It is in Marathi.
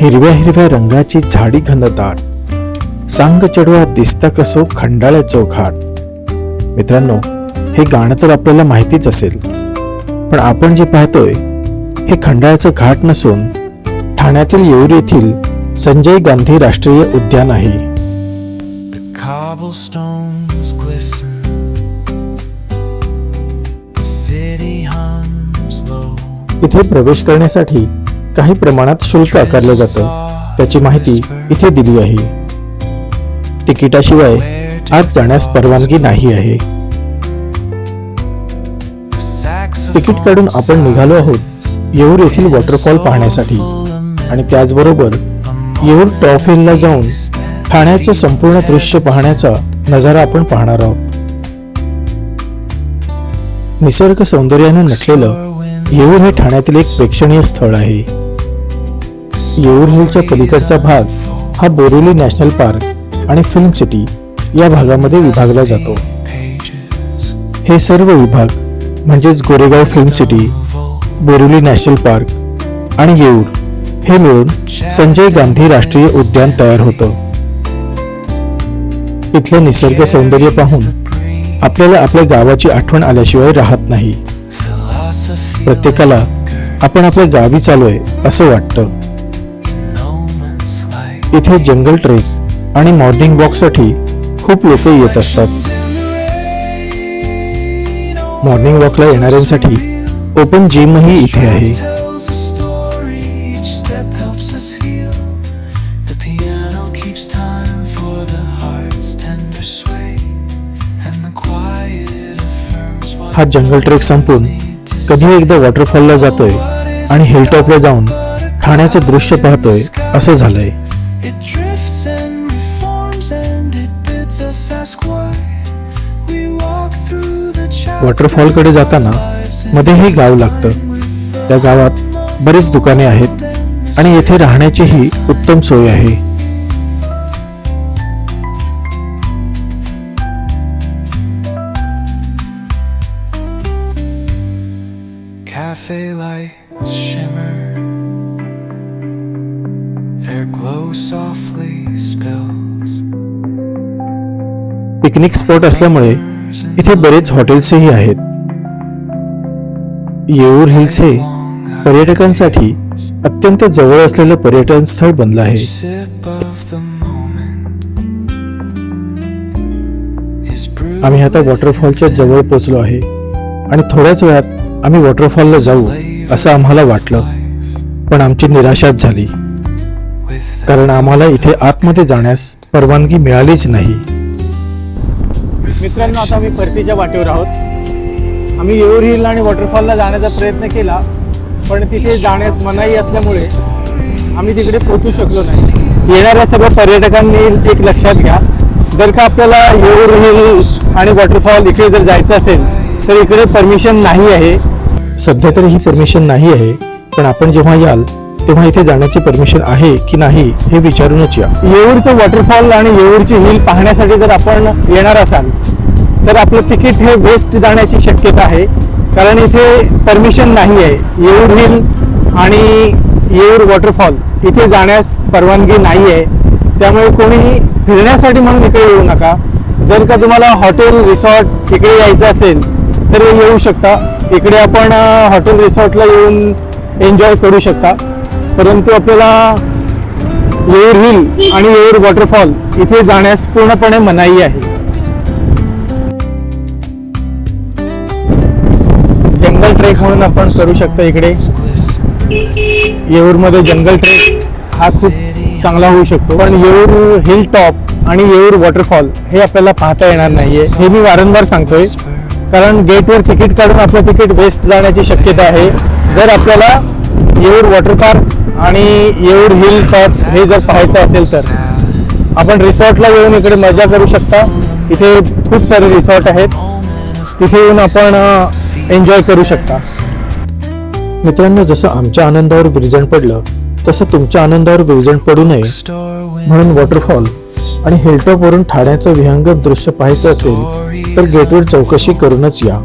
हिरव्या हिरव्या रंगाची झाडी घनदाट सांग चढवा दिसता कसो खंडाळ्या चौघाट मित्रांनो हे गाणं तर आपल्याला माहितीच असेल पण आपण जे पाहतोय हे खंडाळ्याचं घाट नसून ठाण्यातील येऊर येथील संजय गांधी राष्ट्रीय उद्यान आहे The cobblestones glisten. The city hums low. इथे प्रवेश करण्यासाठी काही प्रमाणात शुल्क आकारलं जातं. त्याची माहिती इथे दिली आहे. तिकिटाशिवाय आत जाण्यास परवानगी नाही आहे. तिकीट काढून आपण निघालो आहोत येऊर येथील वॉटरफॉल पाहण्यासाठी. आणि त्याचबरोबर येऊर टॉप हिलला जाऊन ठाण्याचे संपूर्ण दृश्य पाहण्याचा नजारा आपण पाहणार आहोत. निसर्ग सौंदर्यानं नटलेलं येऊर हे ठाण्यातील एक प्रेक्षणीय स्थळ आहे. येऊर हिलच्या पलीकडचा भाग हा बोरिवली नॅशनल पार्क आणि फिल्म सिटी या भागामध्ये विभागला जातो. हे सर्व विभाग म्हणजेच Goregaon film city Borivali national park आणि येऊर हे मिळून संजय गांधी राष्ट्रीय उद्यान तयार होतं. इथलं निसर्ग सौंदर्य पाहून आपल्याला आपल्या गावाची आठवण आल्याशिवाय राहत नाही. प्रत्येकाला आपण आपल्या गावी चालू आहे असं वाटतं. इथे जंगल ट्रेक आणि मॉर्निंग वॉकसाठी खूप लोक येत असतात. मॉर्निंग वॉकला येणाऱ्यांसाठी ओपन जिमही इथे आहे. हा जंगल ट्रेक संपून कधी एकदा वॉटरफॉलला जातोय आणि हिलटॉपला जाऊन ठाण्याचं दृश्य पाहतोय असं झालंय. It drifts and reforms, and it bids us ask why we walk through the वॉटरफॉलकडे जाताना मध्ये हे गाव लागतं त्या गावात बरेच दुकाने आहेत आणि येथे राहण्याचीही उत्तम सोय आहे Cafe lights shimmer. Picnic spot असल्यामुळे इथे बरेच हॉटेल्सही आहेत. येऊर हिल्स हे पर्यटकांसाठी अत्यंत जवळ असलेलं पर्यटन स्थळ बनलं आहे. आम्ही आता वॉटरफॉलच्या जवळ पोहोचलो आहे आणि थोड्याच वेळात आम्ही वॉटरफॉलला जाऊ असं आम्हाला वाटलं. पण आमची निराशाच झाली. कारण आम्हाला इथे आतमध्ये जाण्यास परवानगी मिळालीच नाही. मित्रांनो आता आम्ही परतीच्या वाटेवर आहोत. आम्ही येऊर हिल आणि वॉटरफॉलला जाण्याचा प्रयत्न केला पण तिथे जाण्यास मनाई असल्यामुळे आम्ही तिकडे पोहोचू शकलो नाही. येणाऱ्या सगळ्या पर्यटकांनी एक लक्षात घ्या जर का आपल्याला येऊर हिल आणि वॉटरफॉल इकडे जर जायचं असेल तर इकडे परमिशन नाही आहे. सध्या तरी ही परमिशन नाही आहे पण आपण जेव्हा याल तेव्हा इथे जाण्याची परमिशन आहे की नाही हे विचारूनच या. येऊरचं वॉटरफॉल आणि येऊरची हिल पाहण्यासाठी जर आपण येणार असाल तर आपलं तिकीट हे वेस्ट जाण्याची शक्यता आहे. कारण इथे परमिशन नाही आहे येऊर हिल आणि येऊर वॉटरफॉल इथे जाण्यास परवानगी नाही आहे त्यामुळे कोणीही फिरण्यासाठी म्हणून इकडे येऊ नका. जर का तुम्हाला हॉटेल रिसॉर्ट इकडे यायचं असेल तर येऊ शकता. इकडे आपण हॉटेल रिसॉर्टला येऊन एन्जॉय करू शकता. परंतु आपल्याला येऊर हिल आणि येऊर वॉटरफॉल इथे जाण्यास पूर्णपणे मनाई आहे. जंगल ट्रेक म्हणून आपण करू शकतो इकडे. येऊरमध्ये जंगल ट्रेक हा खूप चांगला होऊ शकतो. पण येऊर हिल टॉप आणि येऊर वॉटरफॉल हे आपल्याला पाहता येणार नाहीये. हे मी वारंवार सांगतोय. कारण गेटवर तिकीट काढून आपलं तिकीट वेस्ट जाण्याची शक्यता आहे. जर आपल्याला येऊर वॉटर पार्क आणि येऊर हिल टॉप हे जर पाहायचं असेल तर आपण रिसॉर्टला येऊन इकडे मजा करू शकता. इथे खूप सारे रिसॉर्ट आहेत. तिथे येऊन आपण एन्जॉय करू शकता. मित्रांनो जसं आमच्या आनंदावर विरजण पडलं तसं तुमच्या आनंदावर विरजण पडू नये म्हणून वॉटरफॉल आणि हिलटॉपवरून ठाण्याचं विहंगम दृश्य पाहायचं असेल तर गेटवर चौकशी करूनच या.